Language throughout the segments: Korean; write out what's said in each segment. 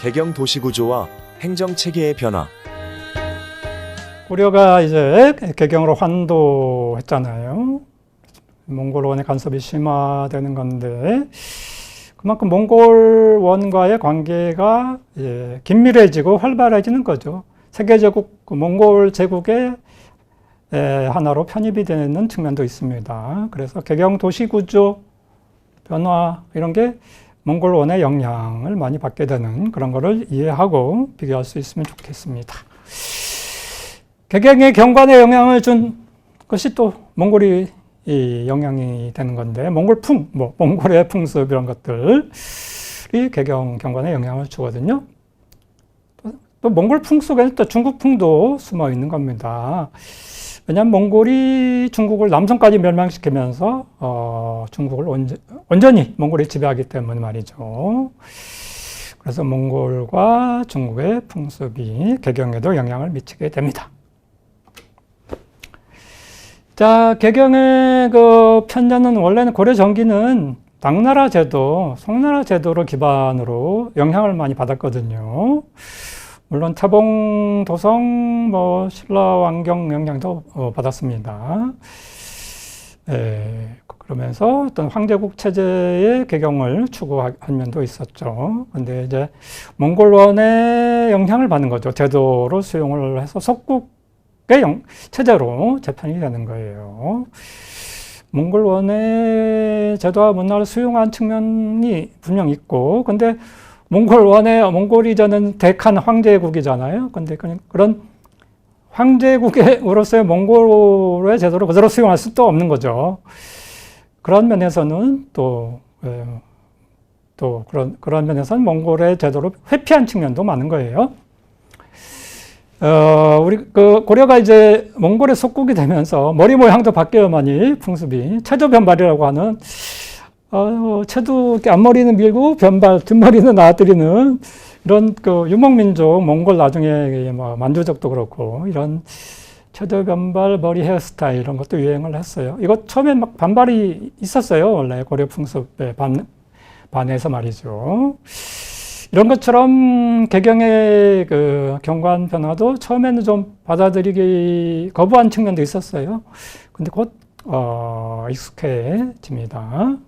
개경 도시 구조와 행정 체계의 변화. 고려가 이제 개경으로 환도했잖아요. 몽골원의 간섭이 심화되는 건데 그만큼 몽골원과의 관계가 예, 긴밀해지고 활발해지는 거죠. 세계제국 그 몽골 제국의 에, 하나로 편입이 되는 측면도 있습니다. 그래서 개경 도시 구조 변화 이런 게 몽골원의 영향을 많이 받게 되는 그런 거를 이해하고 비교할 수 있으면 좋겠습니다. 개경의 경관에 영향을 준 것이 또 몽골이 이 영향이 되는 건데 몽골풍, 뭐 몽골의 풍습 이런 것들이 개경 경관에 영향을 주거든요. 또, 또 몽골풍 속에는 또 중국풍도 숨어 있는 겁니다. 왜냐하면 몽골이 중국을 남성까지 멸망시키면서 어, 중국을 온전, 온전히 몽골이 지배하기 때문에 말이죠. 그래서 몽골과 중국의 풍습이 개경에도 영향을 미치게 됩니다. 자, 개경의 그 편자는 원래는 고려 전기는 당나라 제도, 송나라 제도를 기반으로 영향을 많이 받았거든요. 물론 태봉, 도성, 뭐 신라 왕경 영향도 어, 받았습니다. 예, 그러면서 어떤 황제국 체제의 개경을 추구한 면도 있었죠. 근데 이제 몽골원의 영향을 받는 거죠. 제도로 수용을 해서 속국 영, 체제로 재편이 되는 거예요. 몽골원의 제도와 문화를 수용한 측면이 분명 있고, 근데 몽골원의, 몽골이 저는 대칸 황제국이잖아요. 근데 그런 황제국으로서의 몽골의 제도를 그대로 수용할 수도 없는 거죠. 그런 면에서는 또, 예, 또 그런, 그런 면에서는 몽골의 제도를 회피한 측면도 많은 거예요. 어, 우리 그 고려가 이제 몽골의 속국이 되면서 머리 모양도 바뀌어야만이 풍습이 체조 변발이라고 하는 어, 체도 앞머리는 밀고 변발 뒷머리는 나아뜨리는 이런 그 유목민족 몽골 나중에 뭐 만주족도 그렇고 이런 체도 변발 머리 헤어스타일 이런 것도 유행을 했어요. 이거 처음에 막 반발이 있었어요. 원래 고려 풍습에 반, 반해서 말이죠. 이런 것처럼 개경의 그 경관 변화도 처음에는 좀 받아들이기 거부한 측면도 있었어요. 근데 곧, 어, 익숙해집니다.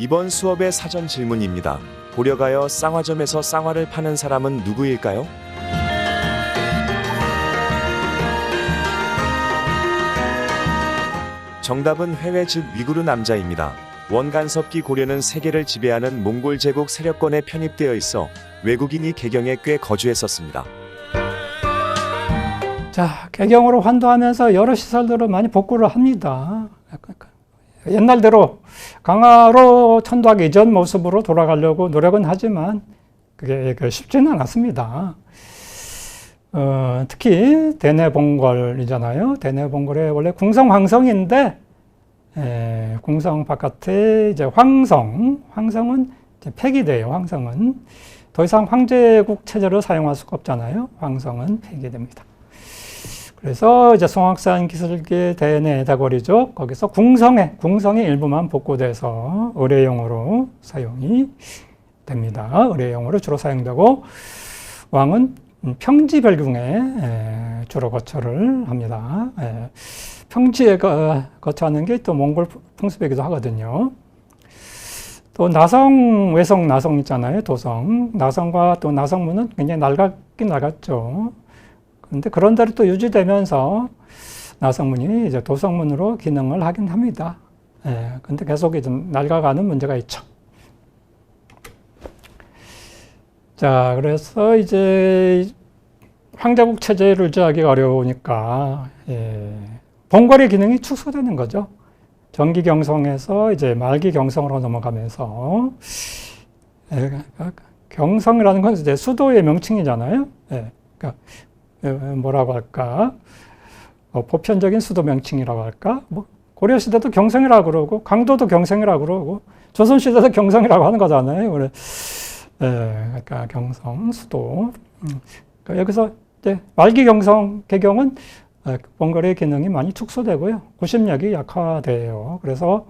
이번 수업의 사전 질문입니다. 고려가여 쌍화점에서 쌍화를 파는 사람은 누구일까요? 정답은 회외 즉 위구르 남자입니다. 원간섭기 고려는 세계를 지배하는 몽골 제국 세력권에 편입되어 있어 외국인이 개경에 꽤 거주했었습니다. 자, 개경으로 환도하면서 여러 시설들을 많이 복구를 합니다. 옛날대로 강화로 천도하기 이전 모습으로 돌아가려고 노력은 하지만 그게 쉽지는 않았습니다. 어, 특히 대내봉궐이잖아요. 대내봉궐의 원래 궁성 황성인데 에, 궁성 바깥에 이제 황성, 황성은 이제 폐기돼요. 황성은 더 이상 황제국 체제를 사용할 수가 없잖아요. 황성은 폐기됩니다. 그래서 이제 송악산 기슭계 대내 다거리죠. 거기서 궁성에 궁성의 일부만 복구돼서 의뢰용으로 사용이 됩니다. 의뢰용으로 주로 사용되고 왕은 평지 별궁에 주로 거처를 합니다. 평지에 거처하는 게 또 몽골 풍습이기도 하거든요. 또 나성, 외성, 나성 있잖아요. 도성. 나성과 또 나성문은 굉장히 낡았긴 낡았죠. 근데 그런 대로 또 유지되면서 나성문이 이제 도성문으로 기능을 하긴 합니다. 예, 근데 계속 이제 낡아가는 문제가 있죠. 자, 그래서 이제 황제국 체제를 유지하기가 어려우니까, 예, 봉거리 기능이 축소되는 거죠. 전기 경성에서 이제 말기 경성으로 넘어가면서, 예, 경성이라는 건 이제 수도의 명칭이잖아요. 예, 그러니까 뭐라고 할까? 어, 보편적인 수도 명칭이라고 할까? 뭐 고려 시대도 경성이라고 그러고 강도도 경성이라고 그러고 조선 시대도 경성이라고 하는 거잖아요. 그래, 예, 그러니까 경성 수도. 음, 그러니까 여기서 이제 말기 경성 개경은 원거리 기능이 많이 축소되고요. 구심력이 약화돼요. 그래서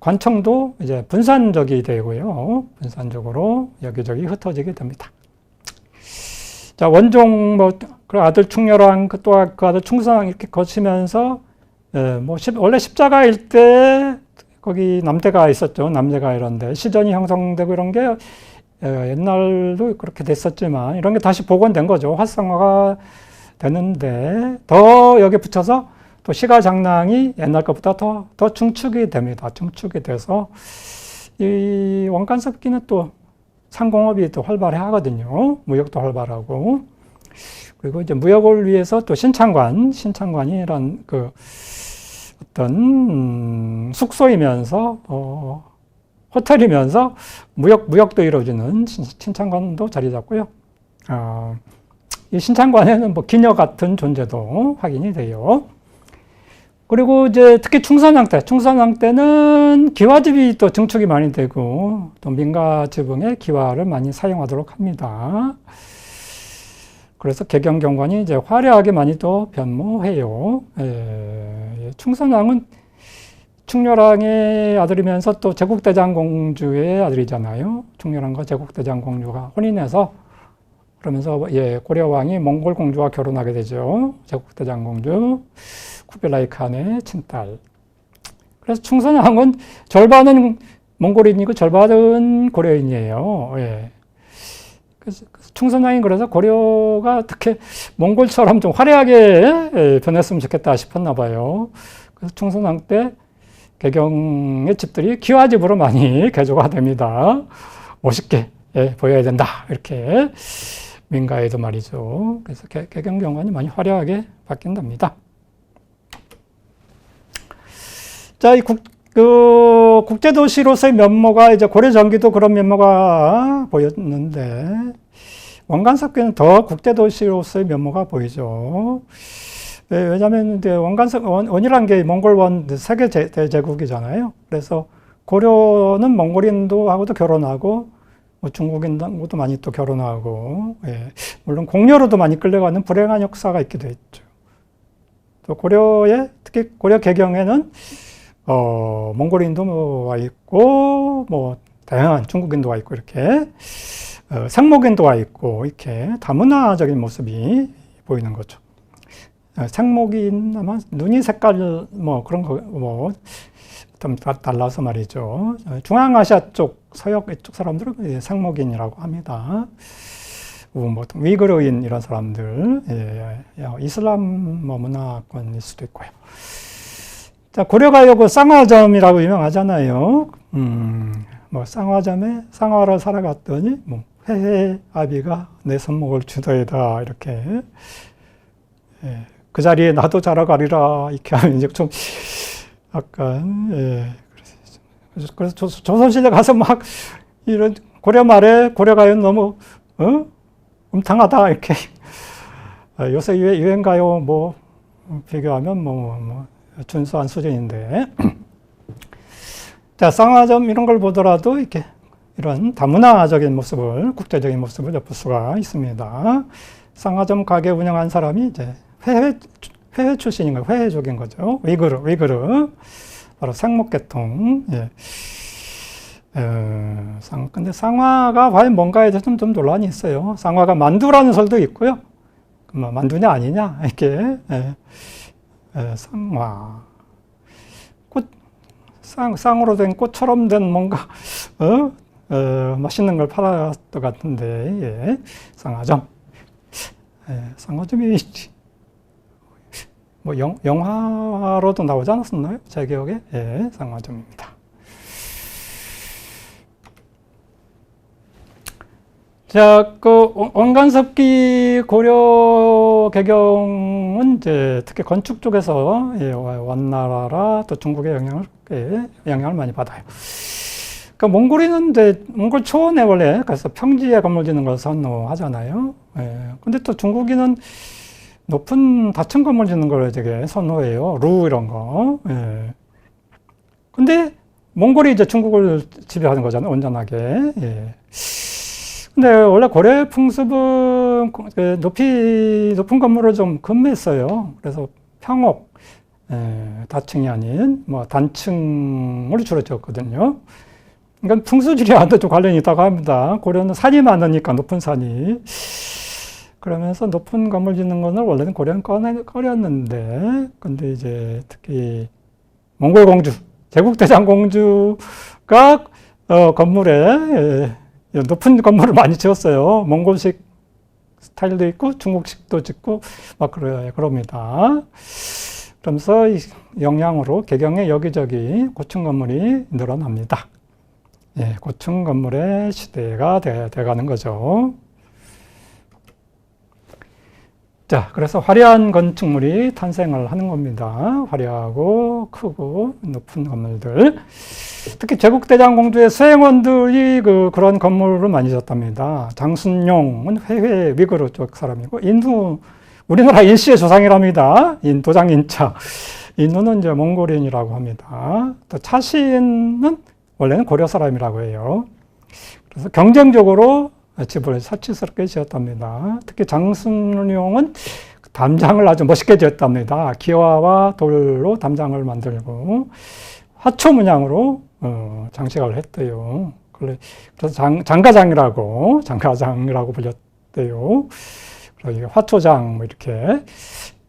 관청도 이제 분산적이 되고요. 분산적으로 여기저기 흩어지게 됩니다. 자, 원종 뭐, 그 아들 충렬왕, 그또그 아들 충성왕 이렇게 거치면서, 예, 뭐, 십, 원래 십자가일 때 거기 남대가 있었죠. 남대가 이런데 시전이 형성되고 이런 게 예, 옛날도 그렇게 됐었지만 이런 게 다시 복원된 거죠. 활성화가 되는데 더 여기 붙여서 또 시가 장랑이 옛날 것보다 더, 더 중축이 됩니다. 중축이 돼서 이 원간섭기는 또 상공업이 또 활발해 하거든요. 무역도 활발하고. 그리고 이제 무역을 위해서 또 신창관, 신창관이란 그 어떤 음, 숙소이면서 어, 호텔이면서 무역 무역도 이루어지는 신- 신창관도 자리 잡고요. 아, 이 신창관에는 뭐 기녀 같은 존재도 확인이 돼요. 그리고 이제 특히 충선왕 때, 충선왕 때는 기와집이 또 증축이 많이 되고 또 민가 지붕에 기와를 많이 사용하도록 합니다. 그래서 개경경관이 이제 화려하게 많이 또 변모해요. 예, 충선왕은 충렬왕의 아들이면서 또 제국대장 공주의 아들이잖아요. 충렬왕과 제국대장 공주가 혼인해서 그러면서 예, 고려왕이 몽골 공주와 결혼하게 되죠. 제국대장 공주 쿠빌라이 칸의 친딸. 그래서 충선왕은 절반은 몽골인이고 절반은 고려인이에요. 예. 그래서 충선왕이 그래서 고려가 어떻게 몽골처럼 좀 화려하게 예, 변했으면 좋겠다 싶었나 봐요. 그래서 충선왕 때 개경의 집들이 기와집으로 많이 개조가 됩니다. 멋있게 예, 보여야 된다. 이렇게 민가에도 말이죠. 그래서 개, 개경 경관이 많이 화려하게 바뀐답니다. 자, 이 국, 그 국제도시로서의 면모가 이제 고려 전기도 그런 면모가 보였는데 원간석교는 더 국제도시로서의 면모가 보이죠. 예, 왜냐하면 이제 원간석 원, 원이란 게 몽골 원 세계 제, 대제국이잖아요. 그래서 고려는 몽골인도 하고도 결혼하고 뭐 중국인하고도 많이 또 결혼하고 예, 물론 공료로도 많이 끌려가는 불행한 역사가 있기도 했죠. 또 고려에 특히 고려 개경에는 어, 몽골인도 뭐 와 있고, 뭐, 다양한 중국인도 와 있고, 이렇게, 어, 생목인도 와 있고, 이렇게 다문화적인 모습이 보이는 거죠. 어, 생목인 아마 눈이 색깔, 뭐, 그런 거, 뭐, 좀 다- 달라서 말이죠. 어, 중앙아시아 쪽, 서역 이쪽 사람들은 예, 생목인이라고 합니다. 어, 뭐, 위그르인 이런 사람들, 예, 예, 이슬람 뭐 문화권일 수도 있고요. 자, 고려가요 그 쌍화점이라고 유명하잖아요. 음, 뭐 쌍화점에 쌍화를 사러 갔더니 뭐 회회 아비가 내 선목을 주더이다 이렇게 예, 그 자리에 나도 자러 가리라 이렇게 하면 이제 좀 약간 예, 그래서, 그래서 조, 조선시대 가서 막 이런 고려 말에 고려가요는 너무 어? 음탕하다 이렇게 아, 요새 유행, 유행 가요 뭐 비교하면 뭐, 뭐 준수한 수준인데. 자, 쌍화점 이런 걸 보더라도 이렇게 이런 다문화적인 모습을, 국제적인 모습을 엿볼 수가 있습니다. 쌍화점 가게 운영한 사람이 이제 회회, 회회 출신인 거예요. 회회족인 거죠. 위그르, 위그르. 바로 상목계통. 예. 어, 쌍, 근데 쌍화가 과연 뭔가에 대해서 좀, 좀 논란이 있어요. 쌍화가 만두라는 설도 있고요. 뭐 만두냐 아니냐 이렇게 예. 예, 쌍화 꽃 쌍, 쌍으로 된 꽃처럼 된 뭔가 어? 어, 맛있는 걸 팔았던 것 같은데 예. 쌍화점 예, 쌍화점이 뭐 영, 영화로도 나오지 않았었나요? 제 기억에 예, 쌍화점입니다. 자, 그 원- 원간 섭기 고려 개경은 이제 특히 건축 쪽에서 예, 와- 원나라라 또 중국의 영향을 예, 영향을 많이 받아요. 그러니까 몽골인은 이제 몽골 초원에 원래 그래서 평지에 건물 짓는 걸 선호하잖아요. 예. 근데 또 중국인은 높은 다층 건물 짓는 걸 되게 선호해요. 루 이런 거. 예. 근데 몽골이 이제 중국을 지배하는 거잖아요. 온전하게. 예. 근데 원래 고려 풍습은 그 높이 높은 건물을 좀 금했어요. 그래서 평옥, 에, 다층이 아닌 뭐 단층을 주로 지었거든요. 그러니까 풍수지리와도 좀 관련이 있다고 합니다. 고려는 산이 많으니까 높은 산이 그러면서 높은 건물 짓는 거는 원래는 고려는 꺼렸는데 근데 이제 특히 몽골 공주 제국대장 공주가 어, 건물에 예, 높은 건물을 많이 지었어요. 몽골식 스타일도 있고 중국식도 짓고 막 그래 그럽니다. 그러면서 이 영향으로 개경의 여기저기 고층 건물이 늘어납니다. 예, 고층 건물의 시대가 돼, 돼가는 거죠. 자, 그래서 화려한 건축물이 탄생을 하는 겁니다. 화려하고 크고 높은 건물들. 특히 제국대장 공주의 수행원들이 그, 그런 건물을 많이 지었답니다. 장순용은 회회 위그르 쪽 사람이고, 인두, 우리나라 인씨의 조상이랍니다. 인, 도장 인차. 인누는 이제 몽골인이라고 합니다. 또 차신은 원래는 고려 사람이라고 해요. 그래서 경쟁적으로 집을 사치스럽게 지었답니다. 특히 장순용은 담장을 아주 멋있게 지었답니다. 기와와 돌로 담장을 만들고 화초 문양으로 어, 장식을 했대요. 그래서 장, 장가장이라고 장가장이라고 불렸대요. 그래서 화초장 뭐 이렇게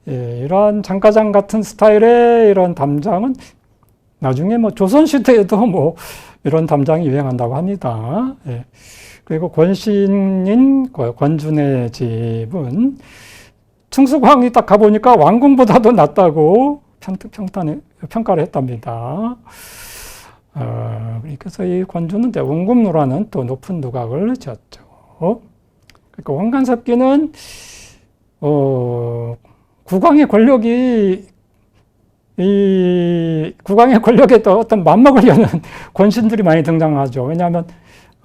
예, 이런 장가장 같은 스타일의 이런 담장은 나중에 뭐 조선 시대에도 뭐 이런 담장이 유행한다고 합니다. 예. 그리고 권신인 권준의 집은 충수광이 딱 가보니까 왕궁보다도 낫다고 평, 평탄, 평가를 했답니다. 어, 그래서 이 권준은 원금루라는 또 높은 누각을 지었죠. 그러니까 원간섭기는 어, 국왕의 권력이 이 국왕의 권력에 또 어떤 맞먹으려는 권신들이 많이 등장하죠. 왜냐하면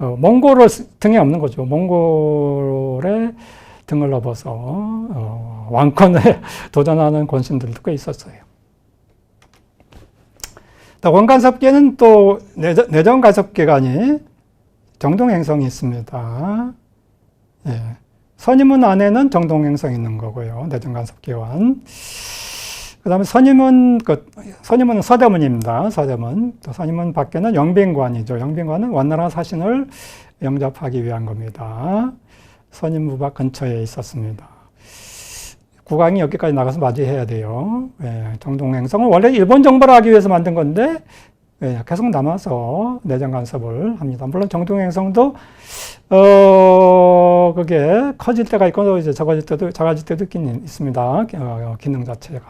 어, 몽골을 등에 없는 거죠. 몽골에 등을 넘어서 어, 왕권에 도전하는 권신들도 꽤 있었어요. 원간섭계는 또 내정, 간섭계관이 정동행성이 있습니다. 예. 선임문 안에는 정동행성이 있는 거고요. 내정간섭계관. 그 다음에 선임은, 그, 선임은 서대문입니다. 서대문. 또 선임은 밖에는 영빈관이죠. 영빈관은 원나라 사신을 영접하기 위한 겁니다. 선임 무박 근처에 있었습니다. 국왕이 여기까지 나가서 맞이해야 돼요. 예, 정동행성은 원래 일본 정벌을 하기 위해서 만든 건데, 예, 계속 남아서 내정 간섭을 합니다. 물론 정동행성도, 어, 그게 커질 때가 있고, 이제 작아질 때도, 작아질 때도 있긴 있습니다. 어, 기능 자체가.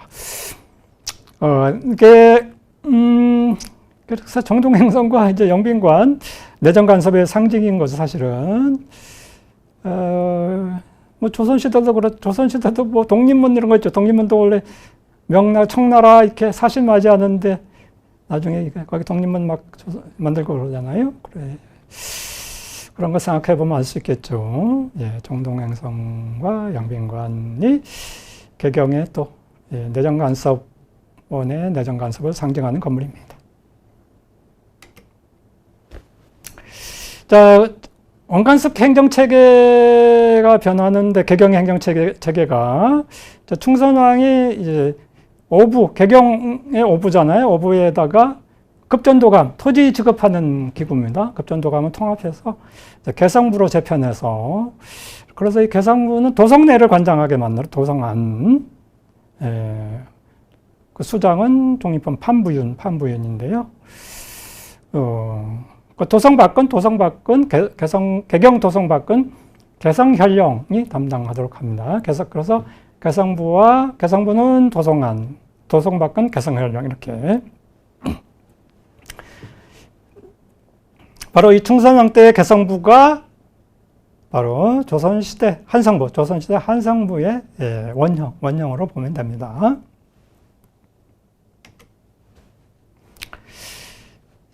어, 이게, 음, 그래서 정동행성과 이제 영빈관, 내정 간섭의 상징인 거죠, 사실은. 어, 뭐 조선시대도 그렇, 조선시대도 뭐 독립문 이런 거 있죠. 독립문도 원래 명나, 청나라 이렇게 사실 맞이 하는데 나중에 거기 독립문 막 만들고 그러잖아요. 그래. 그런 거 생각해 보면 알 수 있겠죠. 예, 정동행성과 양빈관이 개경의 또 예, 내정간섭원의 내정간섭을 상징하는 건물입니다. 자, 원간섭 행정체계가 변하는데 개경의 행정체계가 충선왕이 이제 오부 개경의 오부잖아요. 오부에다가 급전도감 토지 지급하는 기구입니다. 급전도감은 통합해서 개성부로 재편해서 그래서 이 개성부는 도성내를 관장하게 만들어 도성안 에, 그 수장은 종이품 판부윤 판부윤인데요. 어, 그 도성박근, 도성박근, 개, 성 개경 도성박근, 개성현령이 담당하도록 합니다. 개성, 그래서 개성부와 개성부는 도성안, 도성박근, 개성현령 이렇게. 바로 이 충선왕 때의 개성부가 바로 조선시대 한성부, 조선시대 한성부의 예, 원형, 원형으로 보면 됩니다.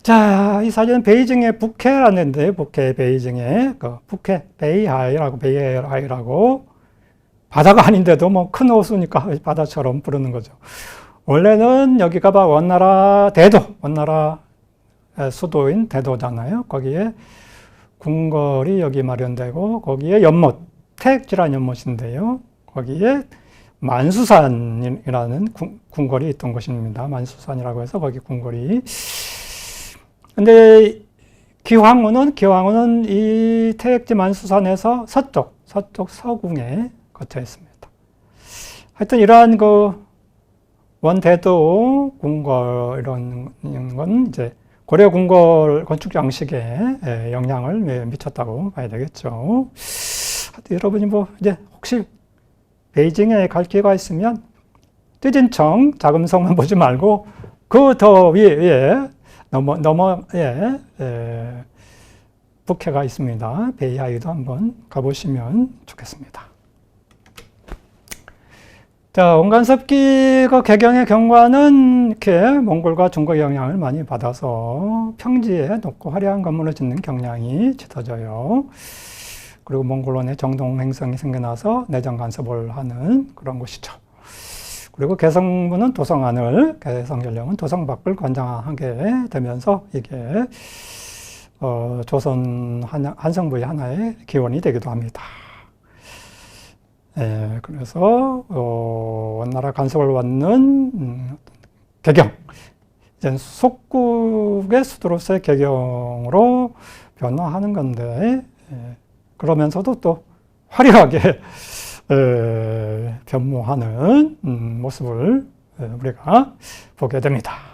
자, 이 사진은 베이징의 북해라는 데, 북해, 베이징의, 그, 북해, 베이하이라고, 베이하이라고, 바다가 아닌데도 뭐 큰 호수니까 바다처럼 부르는 거죠. 원래는 여기가 바 원나라 대도, 원나라 수도인 대도잖아요. 거기에 궁궐이 여기 마련되고, 거기에 연못, 택지란 연못인데요. 거기에 만수산이라는 궁, 궁궐이 있던 곳입니다. 만수산이라고 해서 거기 궁궐이. 근데 기황후는 기황후는 이 태백지 만수산에서 서쪽 서쪽 서궁에 거쳐 있습니다. 하여튼 이러한 그 원대도 궁궐 이런 건 이제 고려 궁궐 건축 양식에 예, 영향을 미쳤다고 봐야 되겠죠. 여러분이 뭐 이제 혹시 베이징에 갈 기회가 있으면 띠진청 자금성만 보지 말고 그 더 위에, 위에 넘어 넘어에 에, 북해가 있습니다. 베이하이도 한번 가보시면 좋겠습니다. 자, 원간섭기 그 개경의 경관은 이렇게 몽골과 중국 영향을 많이 받아서 평지에 높고 화려한 건물을 짓는 경향이 짙어져요. 그리고 몽골론의 정동 행성이 생겨나서 내정 간섭을 하는 그런 곳이죠. 그리고 개성부는 도성 안을, 개성전령은 도성 밖을 관장하게 되면서 이게 어, 조선 한, 한성부의 하나의 기원이 되기도 합니다. 예, 그래서 어, 원나라 간섭을 받는 음, 개경, 이제 속국의 수도로서의 개경으로 변화하는 건데 예, 그러면서도 또 화려하게 에, 변모하는 음, 모습을 에, 우리가 보게 됩니다.